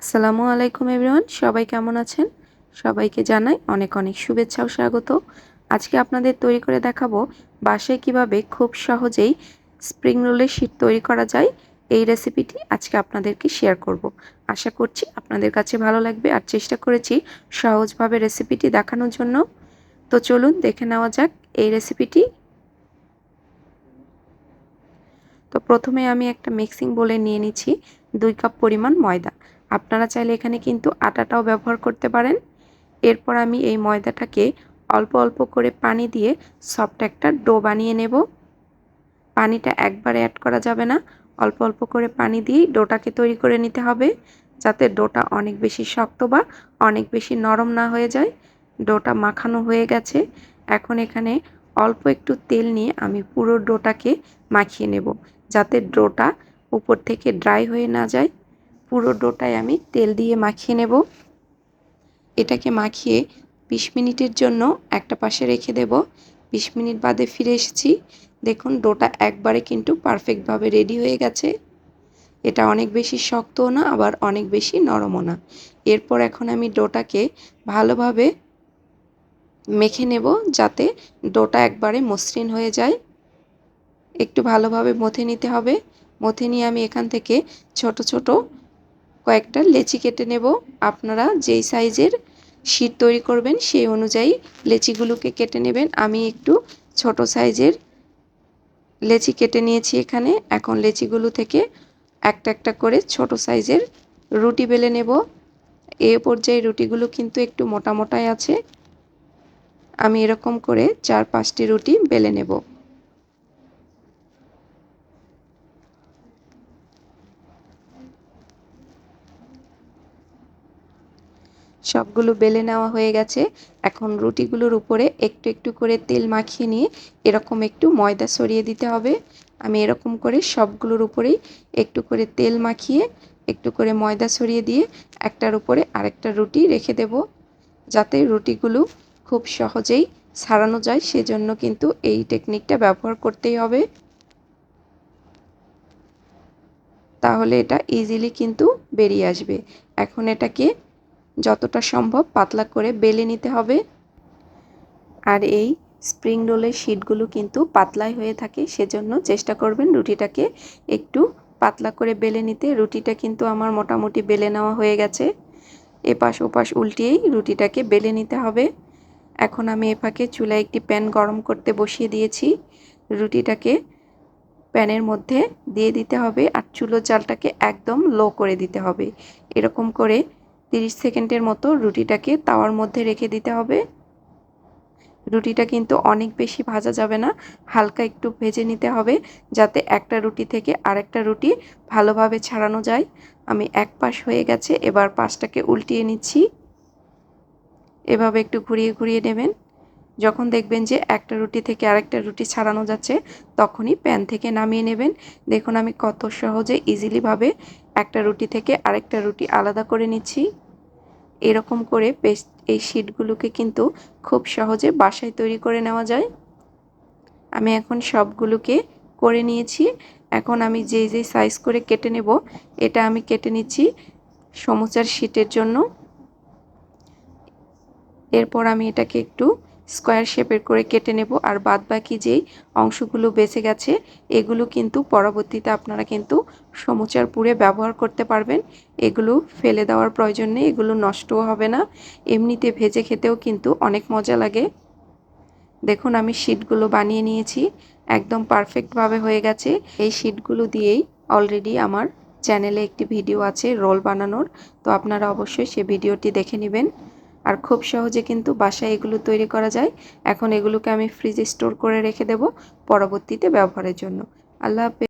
আসসালামু আলাইকুম এভরিওয়ান, সবাই কেমন আছেন? সবাইকে জানাই অনেক অনেক শুভেচ্ছা ও স্বাগত। আজকে আপনাদের তৈরি করে দেখাবো বাসায় কীভাবে খুব সহজেই স্প্রিং রোলের শীট তৈরি করা যায়। এই রেসিপিটি আজকে আপনাদেরকে শেয়ার করব। আশা করছি আপনাদের কাছে ভালো লাগবে আর চেষ্টা করেছি সহজভাবে রেসিপিটি দেখানোর জন্য। তো চলুন দেখে নেওয়া যাক এই রেসিপিটি। তো প্রথমে আমি একটা মিক্সিং বলে নিয়ে নিচ্ছি দুই কাপ পরিমাণ ময়দা। আপনারা চাইলে এখানে কিন্তু আটাটাও ব্যবহার করতে পারেন। এরপর আমি এই ময়দাটাকে অল্প অল্প করে পানি দিয়ে সফট একটা ডো বানিয়ে নেব। পানিটা একবারে অ্যাড করা যাবে না। অল্প অল্প করে পানি দিয়েই ডোটাকে তৈরি করে নিতে হবে, যাতে ডোটা অনেক বেশি শক্ত বা অনেক বেশি নরম না হয়ে যায়। ডোটা মাখানো হয়ে গেছে। এখন এখানে অল্প একটু তেল নিয়ে আমি পুরো ডোটাকে মাখিয়ে নেব, যাতে ডোটা উপর থেকে ড্রাই হয়ে না যায়। পুরো ডোটায় আমি তেল দিয়ে মাখিয়ে নেব। এটাকে মাখিয়ে বিশ মিনিটের জন্য একটা পাশে রেখে দেব। বিশ মিনিট বাদে ফিরে এসেছি। দেখুন, ডোটা একবারে কিন্তু পারফেক্টভাবে রেডি হয়ে গেছে। এটা অনেক বেশি শক্তও না, আবার অনেক বেশি নরমও না। এরপর এখন আমি ডোটাকে ভালোভাবে মেখে নেব যাতে ডোটা একবারে মসৃণ হয়ে যায়। একটু ভালোভাবে মথে নিতে হবে। মথে নিয়ে আমি এখান থেকে ছোট ছোট কয়েকটা লেচি কেটে নেব। আপনারা যেই সাইজের শীট তৈরি করবেন সেই অনুযায়ী লেচিগুলোকে কেটে নেবেন। আমি একটু ছোট সাইজের লেচি কেটে নিয়েছি এখানে। এখন লেচিগুলো থেকে একটা একটা করে ছোট সাইজের রুটি বেলে নেব। এ পর্যায়ে রুটিগুলো কিন্তু একটু মোটা মোটাই আছে। আমি এরকম করে চার পাঁচটি রুটি বেলে নেব। সবগুলো বেলে নেওয়া হয়ে গেছে। এখন রুটিগুলোর উপরে একটু একটু করে তেল মাখিয়ে নিয়ে এরকম একটু ময়দা সরিয়ে দিতে হবে। আমি এরকম করে সবগুলোর উপরেই একটু করে তেল মাখিয়ে একটু করে ময়দা সরিয়ে দিয়ে একটার উপরে আরেকটা রুটি রেখে দেব। যাতে রুটিগুলো খুব সহজেই ছাড়ানো যায়, সেজন্য কিন্তু এই টেকনিকটা ব্যবহার করতেই হবে। তাহলে এটা ইজিলি কিন্তু বেরিয়ে আসবে। এখন এটাকে যতটা সম্ভব পাতলা করে বেলে নিতে হবে। আর এই স্প্রিং রোলের শিটগুলো কিন্তু পাতলাই হয়ে থাকে, সেজন্য চেষ্টা করবেন রুটিটাকে একটু পাতলা করে বেলে নিতে। রুটিটা কিন্তু আমার মোটামুটি বেলে নেওয়া হয়ে গেছে। এপাশ ওপাশ উল্টিয়েই রুটিটাকে বেলে নিতে হবে। এখন আমি এপাকে চুলায় একটি প্যান গরম করতে বসিয়ে দিয়েছি। রুটিটাকে প্যানের মধ্যে দিয়ে দিতে হবে আর চুলো জালটাকে একদম লো করে দিতে হবে। এরকম করে তিরিশ সেকেন্ডের মতো রুটিটাকে তাওয়ার মধ্যে রেখে দিতে হবে। রুটিটা কিন্তু অনেক বেশি ভাজা যাবে না, হালকা একটু ভেজে নিতে হবে যাতে একটা রুটি থেকে আরেকটা রুটি ভালোভাবে ছাড়ানো যায়। আমি এক পাশ হয়ে গেছে, এবার পাশটাকে উল্টিয়ে নিচ্ছি। এভাবে একটু ঘুরিয়ে ঘুরিয়ে নেবেন। যখন দেখবেন যে একটা রুটি থেকে আরেকটা রুটি ছাড়ানো যাচ্ছে, তখনই প্যান থেকে নামিয়ে নেবেন। দেখুন আমি কত সহজে ইজিলিভাবে একটা রুটি থেকে আরেকটা রুটি আলাদা করে নিচ্ছি। এরকম করে পেস্ট এই শিটগুলোকে কিন্তু খুব সহজে বাসায় তৈরি করে নেওয়া যায়। আমি এখন সবগুলোকে করে নিয়েছি। এখন আমি যে যে সাইজ করে কেটে নেব, এটা আমি কেটে নিচ্ছি সমুচার শিটের জন্য। এরপর আমি এটাকে একটু স্কোয়ার শেপের করে কেটে নেব। আর বাদ বাকি যেই অংশগুলো বেঁচে গেছে, এগুলো কিন্তু পরবর্তীতে আপনারা কিন্তু সমুচার পুরে ব্যবহার করতে পারবেন। এগুলো ফেলে দেওয়ার প্রয়োজন নেই, এগুলো নষ্টও হবে না। এমনিতে ভেজে খেতেও কিন্তু অনেক মজা লাগে। দেখুন, আমি শিটগুলো বানিয়ে নিয়েছি, একদম পারফেক্টভাবে হয়ে গেছে। এই শিটগুলো দিয়েই অলরেডি আমার চ্যানেলে একটি ভিডিও আছে, রোল বানানোর। তো আপনারা অবশ্যই সে ভিডিওটি দেখে নেবেন। আর খুব সহজে কিন্তু বাসায় এগুলো তৈরি করা যায়। এখন এগুলোকে আমি ফ্রিজে স্টোর করে রেখে দেব পরবর্তীতে ব্যবহারের জন্য। আল্লাহ